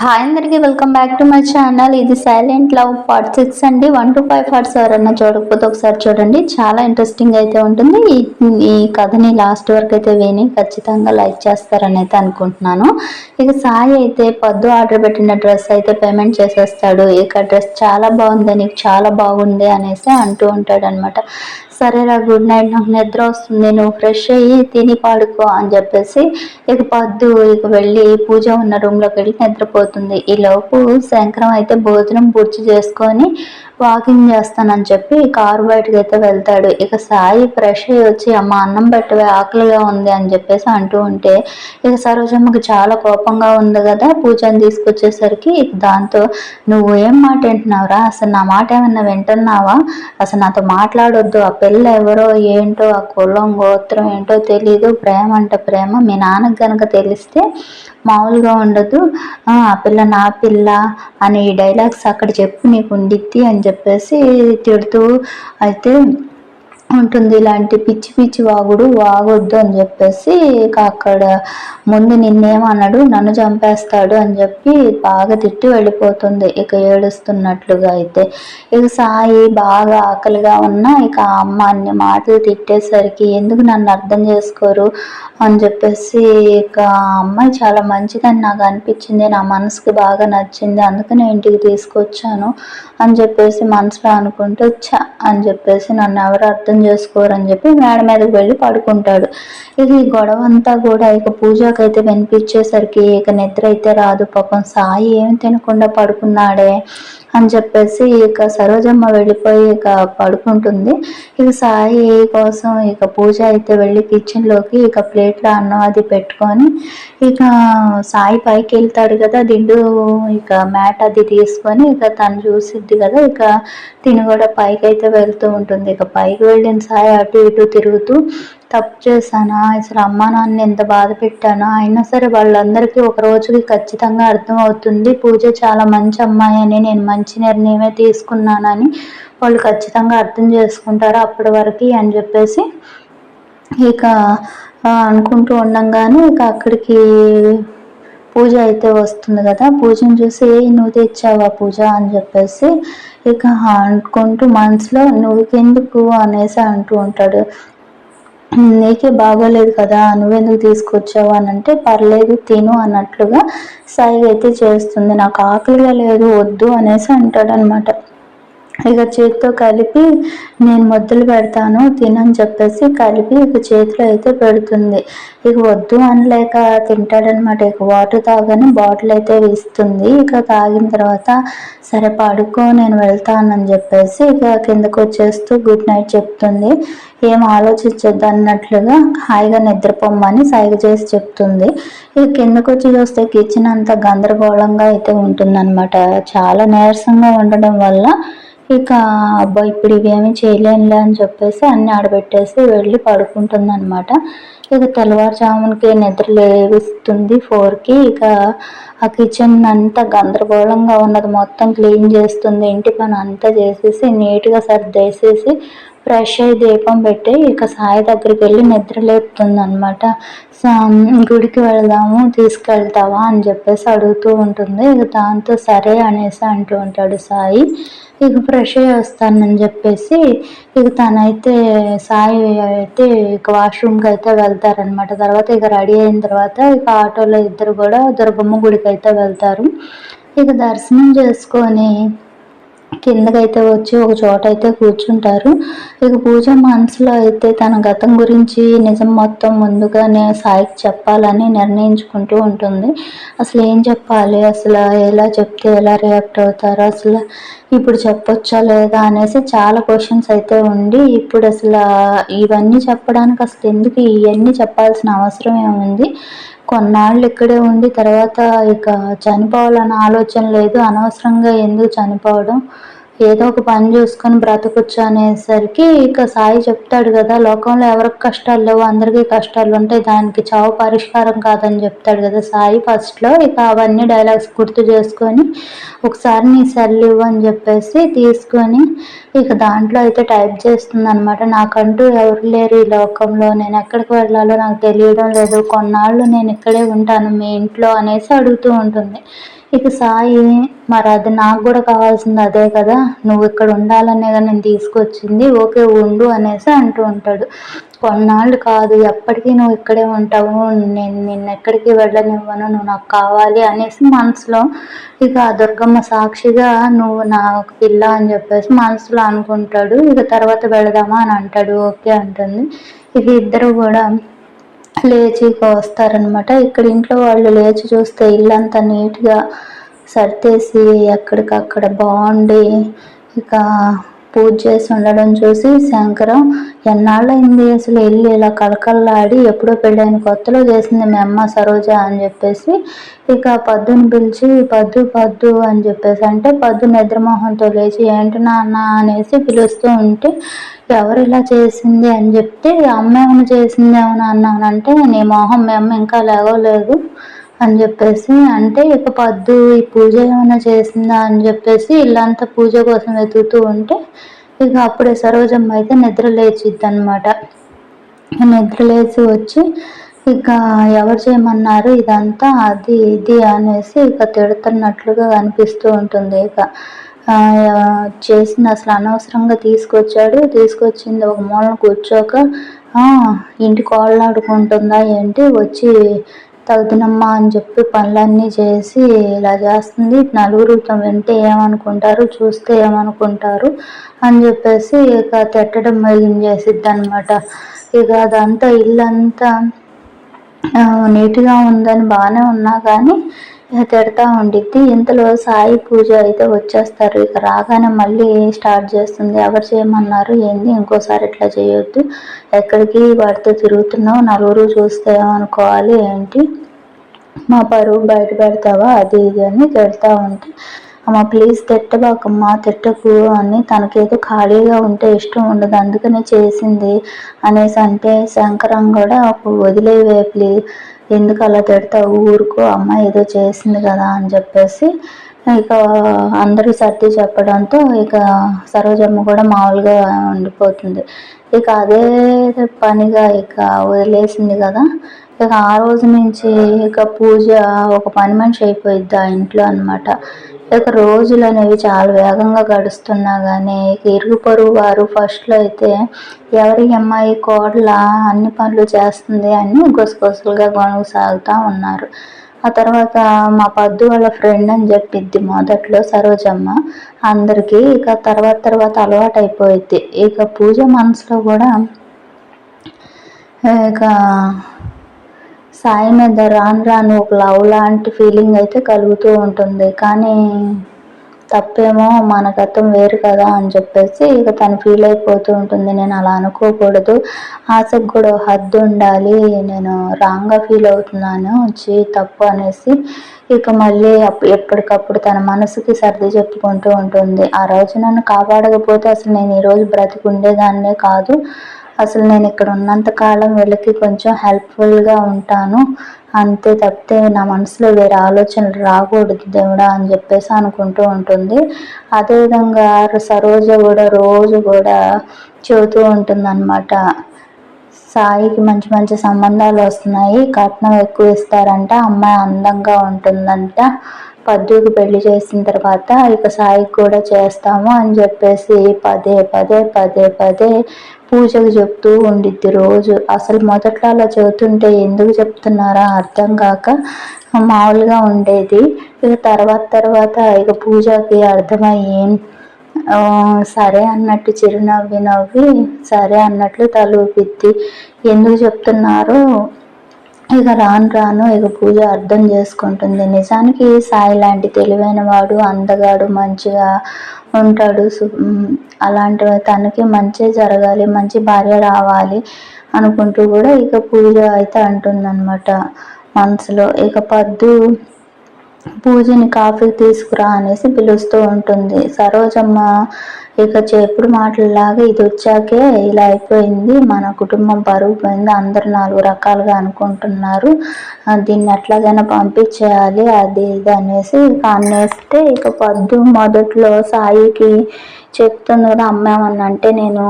Hi అందరికీ welcome back to my channel. ఇది silent love part six అండి. One two five parts ఎవరన్నా చూడకపోతే ఒకసారి చూడండి. చాలా ఇంట్రెస్టింగ్ అయితే ఉంటుంది. ఈ ఈ కథని లాస్ట్ వరకు అయితే విని ఖచ్చితంగా లైక్ చేస్తారని అయితే అనుకుంటున్నాను. ఇక సాయి అయితే పొద్దు ఆర్డర్ పెట్టిన డ్రెస్ అయితే పేమెంట్ చేసేస్తాడు. ఇక డ్రెస్ చాలా బాగుంది నీకు చాలా బాగుంది అనేసి అంటూ ఉంటాడు అనమాట సరేరా గుడ్ నైట్ నాకు నిద్ర వస్తుంది. నువ్వు ఫ్రెష్ అయ్యి తిని పాడుకో అని చెప్పేసి ఇక పద్దు ఇక వెళ్ళి పూజ ఉన్న రూమ్లోకి వెళ్ళి నిద్రపోతుంది. ఈ లోపు శంకరం అయితే భోజనం పూర్తి చేసుకొని వాకింగ్ చేస్తానని చెప్పి కారు బయటకు అయితే వెళ్తాడు. ఇక సాయి ఫ్రెష్ అయ్యి వచ్చి అమ్మ అన్నం పెట్టవే ఆకలిగా ఉంది అని చెప్పేసి అంటూ ఉంటే ఇక సరోజమ్మకి చాలా కోపంగా ఉంది కదా పూజని తీసుకొచ్చేసరికి దాంతో నువ్వు ఏం మాట వింటున్నావురా? అసలు నా మాట ఏమన్నా వింటున్నావా? అసలు నాతో మాట్లాడొద్దు. ఆ పిల్ల ఎవరో ఏంటో ఆ కులం గోత్రం ఏంటో తెలీదు. ప్రేమ అంటే ప్రేమ. మీ నాన్నకి కనుక తెలిస్తే మామూలుగా ఉండదు. ఆ పిల్ల నా పిల్ల అని ఈ డైలాగ్స్ అక్కడ చెప్పు నీకు ఉండిద్ది అని చెప్పేసి తిడుతూ అయితే ఉంటుంది. ఇలాంటి పిచ్చి పిచ్చి వాగుడు వాగొద్దు అని చెప్పేసి ఇక అక్కడ ముందు నిన్నేమన్నాడు నన్ను చంపేస్తాడు అని చెప్పి బాగా తిట్టి వెళ్ళిపోతుంది. ఇక ఏడుస్తున్నట్లుగా అయితే. ఇక సాయి బాగా ఆకలిగా ఉన్న ఇక అమ్మ అన్ని మాటలు తిట్టేసరికి ఎందుకు నన్ను అర్థం చేసుకోరు అని చెప్పేసి ఇక అమ్మాయి చాలా మంచిదని నాకు అనిపించింది. నా మనసుకి బాగా నచ్చింది. అందుకనే ఇంటికి తీసుకొచ్చాను అని చెప్పేసి మనసులో అనుకుంటూ చ అని చెప్పేసి నన్ను ఎవరు అర్థం చేసుకోరని చెప్పి మేడ మీదకి వెళ్ళి పడుకుంటాడు. ఇక ఈ గొడవ అంతా కూడా ఇక పూజకి అయితే వినిపించేసరికి ఇక నిద్ర అయితే రాదు. పాపం సాయి ఏమి తినకుండా పడుకున్నాడే. అని చెప్పేసి ఇక సరోజమ్మ వెళ్ళిపోయి ఇక పడుకుంటుంది. ఇక సాయి కోసం ఇక పూజ అయితే వెళ్ళి కిచెన్లోకి ఇక ప్లేట్లో అన్నం అది పెట్టుకొని ఇక సాయి పైకి వెళ్తాడు కదా దిండు ఇక మ్యాట్ అది తీసుకొని ఇక తను చూసిద్ది కదా ఇక తిని కూడా పైకి అయితే వెళ్తూ ఉంటుంది. ఇక పైకి వెళ్ళిన సాయి అటు ఇటు తిరుగుతూ తప్పు చేశానా? అసలు అమ్మ నాన్న ఎంత బాధ పెట్టానా? అయినా సరే వాళ్ళందరికీ ఒక రోజుకి ఖచ్చితంగా అర్థం అవుతుంది. పూజ చాలా మంచి అమ్మాయి అని నేను మంచి నిర్ణయమే తీసుకున్నానని వాళ్ళు ఖచ్చితంగా అర్థం చేసుకుంటారు అప్పటి వరకు అని చెప్పేసి ఇక అనుకుంటూ ఉండంగానే ఇక అక్కడికి పూజ అయితే వస్తుంది కదా. పూజను చూసి నువ్వు తెచ్చావా పూజ? అని చెప్పేసి ఇక అనుకుంటూ మనసులో నువ్వుకెందుకు అనేసి అంటూ ఉంటాడు. నీకే బాగోలేదు కదా నువ్వెందుకు తీసుకొచ్చావు అని అంటే పర్లేదు తిను అన్నట్లుగా సాయి అయితే చేస్తుంది. నాకు ఆకలిగా లేదు వద్దు అనేసి అంటాడనమాట. ఇక చేతితో కలిపి నేను మొద్దులు పెడతాను తినని చెప్పేసి కలిపి ఇక చేతిలో అయితే పెడుతుంది. ఇక వద్దు అనలేక తింటాడనమాట. ఇక వాటర్ తాగని బాటిల్ అయితే ఇస్తుంది ఇక తాగిన తర్వాత సరే పడుకో నేను వెళ్తానని చెప్పేసి ఇక కిందకు వచ్చేస్తూ గుడ్ నైట్ చెప్తుంది. ఏం ఆలోచించద్దు అన్నట్లుగా హాయిగా నిద్రపోమ్మని సైగ చేసి చెప్తుంది. ఇక కిందకు వచ్చి చూస్తే కిచెన్ అంతా గందరగోళంగా అయితే ఉంటుందన్నమాట. చాలా నీరసంగా ఉండడం వల్ల ఇక అబ్బాయి ఇప్పుడు ఇవేమీ చేయలేనులే అని చెప్పేసి అన్ని ఆడబెట్టేసి వెళ్ళి పడుకుంటుంది అనమాట ఇక తెల్లవారుజామునకి నిద్ర లేవిస్తుంది ఫోర్కి. ఇక ఆ కిచెన్ అంతా గందరగోళంగా ఉన్నది. మొత్తం క్లీన్ చేస్తుంది. ఇంటి పని అంతా చేసేసి నీట్గా సర్దేసేసి ఫ్రెష్ అయ్యి దీపం పెట్టి ఇక సాయి దగ్గరికి వెళ్ళి నిద్ర లేపుతుంది అనమాట గుడికి వెళదాము తీసుకెళ్తావా? అని చెప్పేసి అడుగుతూ ఉంటుంది. ఇక దాంతో సరే అనేసి అంటూ ఉంటాడు సాయి. ఇక ఫ్రెష్ అయ్యి వస్తానని చెప్పేసి ఇక తనైతే సాయి అయితే ఇక వాష్రూమ్కి అయితే వెళ్తారనమాట తర్వాత ఇక రెడీ అయిన తర్వాత ఇక ఆటోలో ఇద్దరు కూడా దుర్గమ్మ గుడికి అయితే వెళ్తారు. ఇక దర్శనం చేసుకొని కిందకైతే వచ్చి ఒక చోట అయితే కూర్చుంటారు. ఇక పూజ మనసులో అయితే తన గతం గురించి నిజం మొత్తం ముందుగానే సాయికి చెప్పాలని నిర్ణయించుకుంటూ ఉంటుంది. అసలు ఏం చెప్పాలి? అసలు ఎలా చెప్తే ఎలా రియాక్ట్ అవుతారు? అసలు ఇప్పుడు చెప్పొచ్చా లేదా అనేసి చాలా క్వశ్చన్స్ అయితే ఉండి ఇప్పుడు అసలు ఇవన్నీ చెప్పడానికి అసలు ఎందుకు ఇవన్నీ చెప్పాల్సిన అవసరం ఏముంది? కొన్నాళ్ళు ఇక్కడే ఉండి తర్వాత ఇక చనిపోవాలన్న ఆలోచన లేదు. అనవసరంగా ఎందుకు చనిపోవడం? ఏదో ఒక పని చూసుకొని బ్రతకొచ్చు అనేసరికి ఇక సాయి చెప్తాడు కదా లోకంలో ఎవరికి కష్టాలు లేవు అందరికీ కష్టాలు ఉంటాయి దానికి చావు పరిష్కారం కాదని చెప్తాడు కదా సాయి ఫస్ట్లో ఇక అవన్నీ డైలాగ్స్ గుర్తు చేసుకొని ఒకసారి నీ సెల్ ఇవ్వు అని చెప్పేసి తీసుకొని ఇక దాంట్లో అయితే టైప్ చేస్తుంది అనమాట నాకంటూ ఎవరు లేరు ఈ లోకంలో నేను ఎక్కడికి వెళ్ళాలో నాకు తెలియడం లేదు. కొన్నాళ్ళు నేను ఇక్కడే ఉంటాను మీ ఇంట్లో అనేసి అడుగుతూ ఉంటుంది. ఇక సాయి మరి అది నాకు కూడా కావాల్సింది అదే కదా. నువ్వు ఇక్కడ ఉండాలనే కదా నేను తీసుకొచ్చింది. ఓకే ఉండు అనేసి అంటూ ఉంటాడు. కొన్నాళ్ళు కాదు ఎప్పటికీ నువ్వు ఇక్కడే ఉంటావు. నేను నిన్న ఎక్కడికి వెళ్ళనివ్వను. నువ్వు నాకు కావాలి అనేసి మనసులో ఇక ఆ దుర్గమ్మ సాక్షిగా నువ్వు నాకు పిల్ల అని చెప్పేసి మనసులో అనుకుంటాడు. ఇక తర్వాత వెళదామా అని అంటాడు. ఓకే అంటుంది. ఇక ఇద్దరు కూడా లేచి వస్తారనమాట ఇక్కడ ఇంట్లో వాళ్ళు లేచి చూస్తే ఇల్లంతా నీట్గా సర్దేసి ఎక్కడికక్కడ బాగుండి ఇక పూజ చేసి ఉండడం చూసి శంకరం ఎన్నాళ్ళైంది అసలు వెళ్ళి ఇలా కలకల్లాడి ఎప్పుడో పెళ్ళైన కొత్తలో చేసింది మీ అమ్మ సరోజ అని చెప్పేసి ఇక పద్దుని పిలిచి పద్దు పద్దు అని చెప్పేసి అంటే పద్దు నిద్రమోహంతో లేచి ఏంటి నాన్న? అనేసి పిలుస్తూ ఉంటే ఎవరు ఇలా చేసింది? అని చెప్తే అమ్మ ఏమైనా చేసింది ఏమైనా అన్నానంటే నీ మొహం మీ అమ్మ ఇంకా లేవలేదు. అని చెప్పేసి అంటే ఇక పద్దు ఈ పూజ ఏమైనా చేసిందా అని చెప్పేసి ఇల్లంతా పూజ కోసం వెతుకుతూ ఉంటే ఇక అప్పుడే సరోజమ్మ అయితే నిద్ర లేచిద్ది అనమాట నిద్ర లేచి వచ్చి ఇక ఎవరు చేయమన్నారు? ఇదంతా అది ఇది అనేసి ఇక తిడుతున్నట్లుగా కనిపిస్తూ ఉంటుంది. ఇక చేసింది అసలు అనవసరంగా తీసుకొచ్చాడు. తీసుకొచ్చింది ఒక మూలన కూర్చోక ఇంటి కోళ్ళు ఆడుకుంటుందా ఏంటి? వచ్చి తగుదనమ్మా అని చెప్పి పనులన్నీ చేసి ఇలా చేస్తుంది. నలుగురు వింటే ఏమనుకుంటారు చూస్తే ఏమనుకుంటారు అని చెప్పేసి ఇక తిట్టడం చేసిద్ది అనమాట ఇక అదంతా ఇల్లంతా నీట్గా ఉందని బాగానే ఉన్నా కానీ తిడతా ఉండిద్ది. ఇంతలో సాయి పూజ అయితే వచ్చేస్తారు. ఇక రాగానే మళ్ళీ స్టార్ట్ చేస్తుంది. ఎవరు చేయమన్నారు? ఏంది? ఇంకోసారి ఇట్లా చేయొద్దు. ఎక్కడికి వాటితో తిరుగుతున్నావు? నలుగురు చూస్తే ఏమనుకోవాలి? ఏంటి? మా పరువు బయట పెడతావా? అది ఇది అని తిడతా ఉంటే అమ్మ ప్లీజ్ తిట్టబాకమ్మా తిట్టకు అని తనకేదో ఖాళీగా ఉంటే ఇష్టం ఉండదు. అందుకనే చేసింది అనేసి అంటే శంకరం కూడా వదిలేవే ప్లీజ్ ఎందుకు అలా తిడతావు? ఊరుకు అమ్మ ఏదో చేసింది కదా అని చెప్పేసి ఇక అందరూ సర్ది చెప్పడంతో ఇక సరోజమ్మ కూడా మామూలుగా ఉండిపోతుంది. ఇక అదే పనిగా ఇక వదిలేసింది కదా. ఇక ఆ రోజు నుంచి ఇక పూజ ఒక పని మనిషి అయిపోయిద్ది ఆ ఇంట్లో అనమాట ఇక రోజులు అనేవి చాలా వేగంగా గడుస్తున్నా కానీ ఇరుగు పొరుగు వారు ఫస్ట్లో అయితే ఎవరి అమ్మాయి కోడల అన్ని పనులు చేస్తుంది అని గుసగుసలుగా కొనసాగుతూ ఉన్నారు. ఆ తర్వాత మా పద్దు వాళ్ళ ఫ్రెండ్ అని చెప్పిద్ది మొదట్లో సరోజమ్మ. అందరికీ ఇక తర్వాత తర్వాత అలవాటు అయిపోయింది ఇక పూజ మనసులో కూడా ఇక సాయి మీద రాను రాను ఒక లవ్ లాంటి ఫీలింగ్ అయితే కలుగుతూ ఉంటుంది. కానీ తప్పేమో మన గతం వేరు కదా అని చెప్పేసి ఇక తను ఫీల్ అయిపోతూ ఉంటుంది. నేను అలా అనుకోకూడదు. ఆశకు కూడా హద్దు ఉండాలి. నేను రాంగ్గా ఫీల్ అవుతున్నాను. వచ్చి తప్పు అనేసి ఇక మళ్ళీ ఎప్పటికప్పుడు తన మనసుకి సర్ది చెప్పుకుంటూ ఉంటుంది. ఆ రోజు నన్ను కాపాడకపోతే అసలు నేను ఈరోజు బ్రతికి ఉండేదాన్నే కాదు. అసలు నేను ఇక్కడ ఉన్నంత కాలం వీళ్ళకి కొంచెం హెల్ప్ఫుల్గా ఉంటాను. అంతే తప్పితే నా మనసులో వేరే ఆలోచనలు రాకూడదు దేవుడా అని చెప్పేసి అనుకుంటూ ఉంటుంది. అదేవిధంగా సరోజ కూడా రోజు కూడా చెబుతూ ఉంటుంది అనమాట సాయికి మంచి మంచి సంబంధాలు వస్తున్నాయి. కట్నం ఎక్కువ ఇస్తారంట. అమ్మాయి అందంగా ఉంటుందంట. పద్దుకి పెళ్ళి చేసిన తర్వాత ఇక సాయికి కూడా చేస్తాము అని చెప్పేసి పదే పదే పదే పదే పూజకు చెప్తూ ఉండిద్ది రోజు. అసలు మొదట్లో అలా చెబుతుంటే ఎందుకు చెప్తున్నారా? అర్థం కాక మామూలుగా ఉండేది. ఇక తర్వాత తర్వాత ఇక పూజకి అర్థమయ్యి సరే అన్నట్టు చిరునవ్వి నవ్వి సరే అన్నట్లు తలూపిద్ది. ఎందుకు చెప్తున్నారో ఇక రాను రాను ఇక పూజ అర్థం చేసుకుంటుంది. నిజానికి సాయి లాంటి తెలివైన వాడు అందగాడు మంచిగా ఉంటాడు. అలాంటి తనకి మంచి జరగాలి మంచి భార్య రావాలి అనుకుంటూ కూడా ఇక పూజ అయితే అంటుందన్నమాట మనసులో. ఇక పద్దు పూజని కాఫీ తీసుకురా అనేసి పిలుస్తూ ఉంటుంది. సరోజమ్మ ఇక చెప్పుడు మాటలలాగా ఇది వచ్చాకే ఇలా అయిపోయింది. మన కుటుంబం పరుగు పోయింది. అందరు నాలుగు రకాలుగా అనుకుంటున్నారు. దీన్ని ఎట్లాగైనా పంపించేయాలి అది ఇది అనేసి ఇక అనేస్తే ఇక పొద్దు మొదట్లో సాయికి చెప్తుంది కదా అమ్మామని అంటే నేను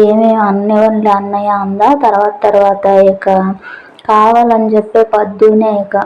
ఏమేమి అన్నయ్య అన్నయ్య అందా. తర్వాత తర్వాత ఇక కావాలని చెప్పే పద్దునే ఇక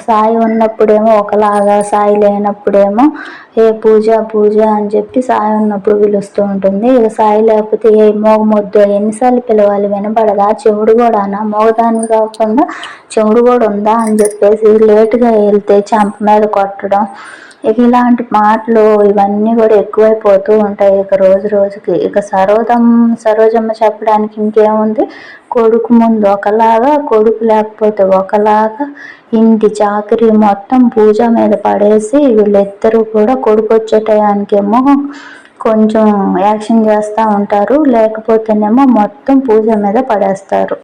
సాయి ఉన్నప్పుడేమో ఒకలాగా సాయి లేనప్పుడేమో ఏ పూజ పూజ అని చెప్పి సాయి ఉన్నప్పుడు పిలుస్తూ ఉంటుంది. ఇక సాయి లేకపోతే ఏ మోగమొద్దు ఎన్నిసార్లు పిలవాలి? వినపడదా చెవుడు కూడానా మోగదాన్ని కాకుండా చెవుడు కూడా ఉందా అని చెప్పేసి లేటుగా వెళ్తే చంప మీద కొట్టడం ఇక ఇలాంటి మాటలు ఇవన్నీ కూడా ఎక్కువైపోతూ ఉంటాయి ఇక రోజు రోజుకి. ఇక సరోజం సరోజమ్మ చెప్పడానికి ఇంకేముంది? కొడుకు ముందు ఒకలాగా కొడుకు లేకపోతే ఒకలాగా ఇంటి చాకరీ మొత్తం పూజ మీద పడేసి వీళ్ళిద్దరూ కూడా కొడుకు వచ్చే టయానికేమో కొంచెం యాక్షన్ చేస్తూ ఉంటారు. లేకపోతేనేమో మొత్తం పూజ మీద పడేస్తారు.